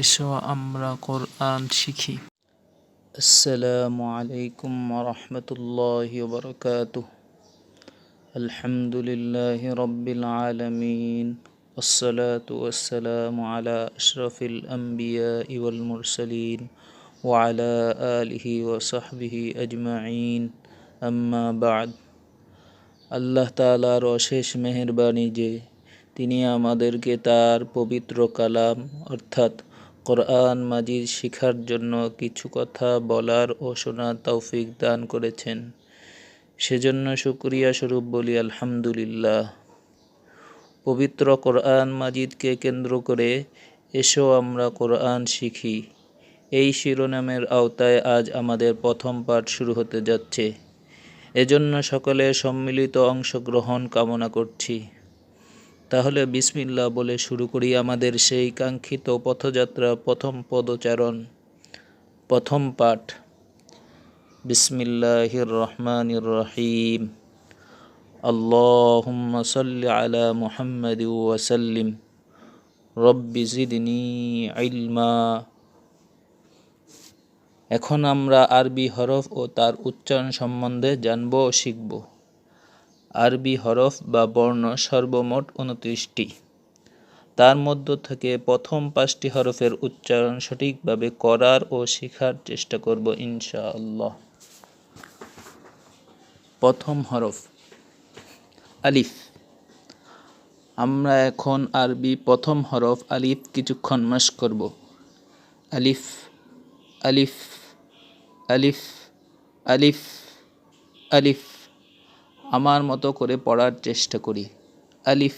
এসো আমরা কোরআন শিখি السلام عليكم ورحمة الله وبركاته الحمد لله رب العالمين والصلاة والسلام على أشرف الأنبياء والمرسلين وعلى آله وصحبه أجمعين أما بعد আল্লাহ তালার অশেষ মেহেরবানি যে তিনি আমাদেরকে তার পবিত্র কালাম অর্থাৎ কোরআন মাজিদ শিখার জন্য কিছু কথা বলার ও শোনার তৌফিক দান করেছেন। সেজন্য শুক্রিয়া স্বরূপ বলি, আলহামদুলিল্লাহ। পবিত্র কোরআন মাজিদকে কেন্দ্র করে এসো আমরা কোরআন শিখি। এই শিরোনামের আওতায় আজ আমাদের প্রথম পাঠ শুরু হতে যাচ্ছে। এজন্য সকলে সম্মিলিত অংশগ্রহণ কামনা করছি। তাহলে বিসমিল্লা বলে শুরু করি আমাদের সেই কাঙ্ক্ষিত পথযাত্রা প্রথম পদচারণ। প্রথম পাঠ, বিসমিল্লাহির রহমানির রহিম। আলা মুহাম্মাদি ওয়াসাল্লিম রব্বি জিদনি ইলমা। এখন আমরা আরবি হরফ ও তার উচ্চারণ সম্বন্ধে জানব ও শিখব। আরবি হরফ বা বর্ণ সর্বমোট উনত্রিশটি। তার মধ্য থেকে প্রথম পাঁচটি হরফের উচ্চারণ সঠিকভাবে করার ও শেখার চেষ্টা করব ইনশাআল্লাহ। প্রথম হরফ, আলিফ। আমরা এখন আরবি প্রথম হরফ, আলিফ কিছুক্ষণ মাস করব। আলিফ আলিফ আলিফ আলিফ আলিফ। আমার মতো করে পড়ার চেষ্টা করি। আলিফ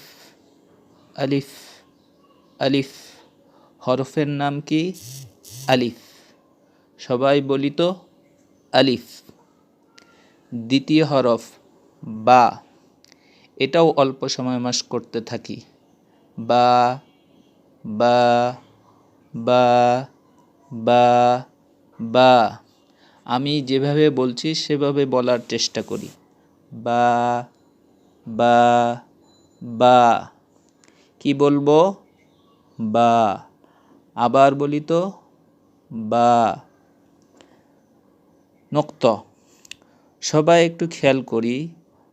আলিফ আলিফ। হরফের নাম কি? আলিফ। সবাই বলি তো আলিফ। দ্বিতীয় হরফ, বা। এটাও অল্প সময় মাস করতে থাকি। বা বা বা বা বা। আমি যেভাবে বলছি, সেভাবে বলার চেষ্টা করি। বা বা বা। কি বলব? বা। আবার বলি তো, বা। নক্ত। সবাই একটু খেয়াল করি,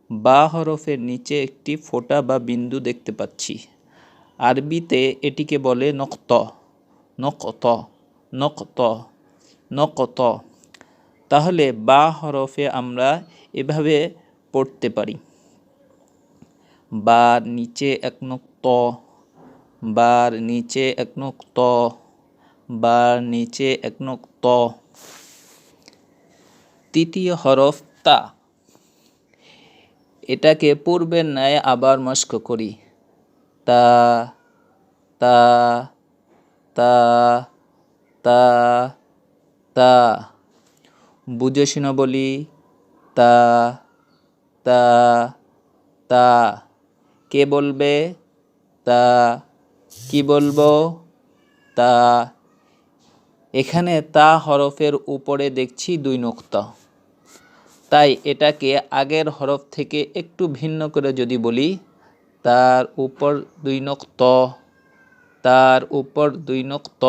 বা হরফের নিচে একটি ফোঁটা বা বিন্দু দেখতে পাচ্ছি। আরবিতে এটিকে বলে নক্ত। নকত। নকত। নকত। তাহলে বা হরফে আমরা এভাবে পড়তে পারি। বার নিচে এক নক্ত বার নিচে এক নক্ত বার নিচে এক নক্ত তৃতীয় হরফ তা। এটাকে পূর্বের ন্যায় আবার মস্ক করি। তা তা তা তা তা। বুঝে বলি, তা তা তা, কে বলবে? তা, কি বলব? তা, এখানে তা হরফের উপরে দেখছি দুই নোক্তা। তাই এটাকে আগের হরফ থেকে একটু ভিন্ন করে যদি বলি, তার উপর দুই নক্ত, তার উপর দুই নক্ত,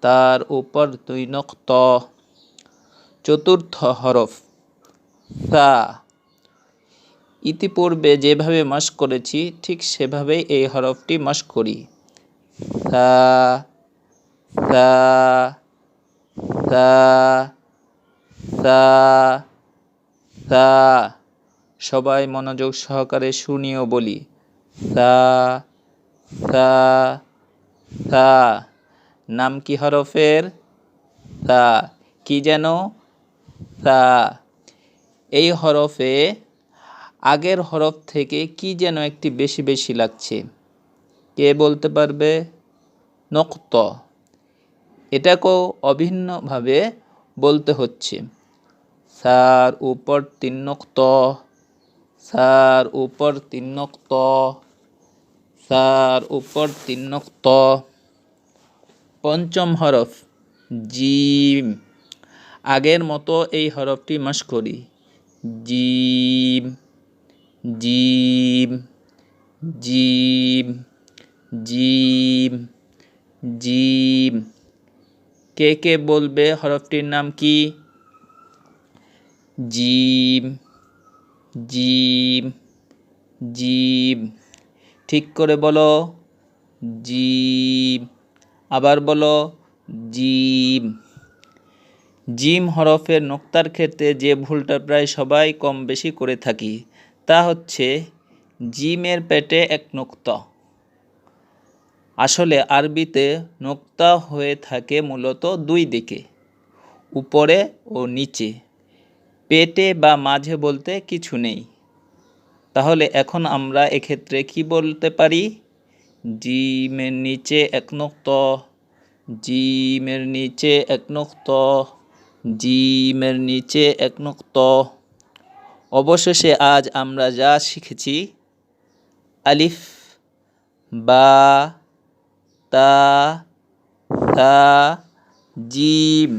তার উপর দুই নক্ত। চতুর্থ হরফ সা ইতিপূর্বে যেভাবে মাস করেছি, ঠিক সেভাবেই এই হরফটি মাস করি। সবাই মনোযোগ সহকারে শুনিও বলি। নাম কি হরফের? সা কি যেন? সা এই হরফে আগের হরফ থেকে কি যেন একটি বেশি বেশি লাগছে। কে বলতে পারবে? নক্ত। এটাকেও অভিন্নভাবে বলতে হচ্ছে। সার উপর তিন নক্ত। সার উপর তিন নক্ত। সার উপর তিন নক্ত। পঞ্চম হরফ, জিম। আগের মতো এই হরফটি মাস করি। জিম। জিম জিম জিম জিম। কে কে বলবে? হরফটির নাম কি? জিম জিম জিম। ঠিক করে বলো। জিম। আবার বলো। জিম। জিম হরফের নোক্তার ক্ষেত্রে যে ভুলটা প্রায় সবাই কম বেশি করে থাকি। তা হচ্ছে জিমের পেটে এক নোক্তা। আসলে আরবিতে নোক্তা হয়ে থাকে মূলত দুই দিকে, উপরে ও নিচে। পেটে বা মাঝে বলতে কিছু নেই। তাহলে এখন আমরা এক্ষেত্রে কি বলতে পারি? জিমের নিচে এক নোক্ত, জিমের নিচে এক নোক্ত, জিমের নিচে এক নোক্ত। অবশেষে আজ আমরা যা শিখেছি আলিফ বা তা তা জিম।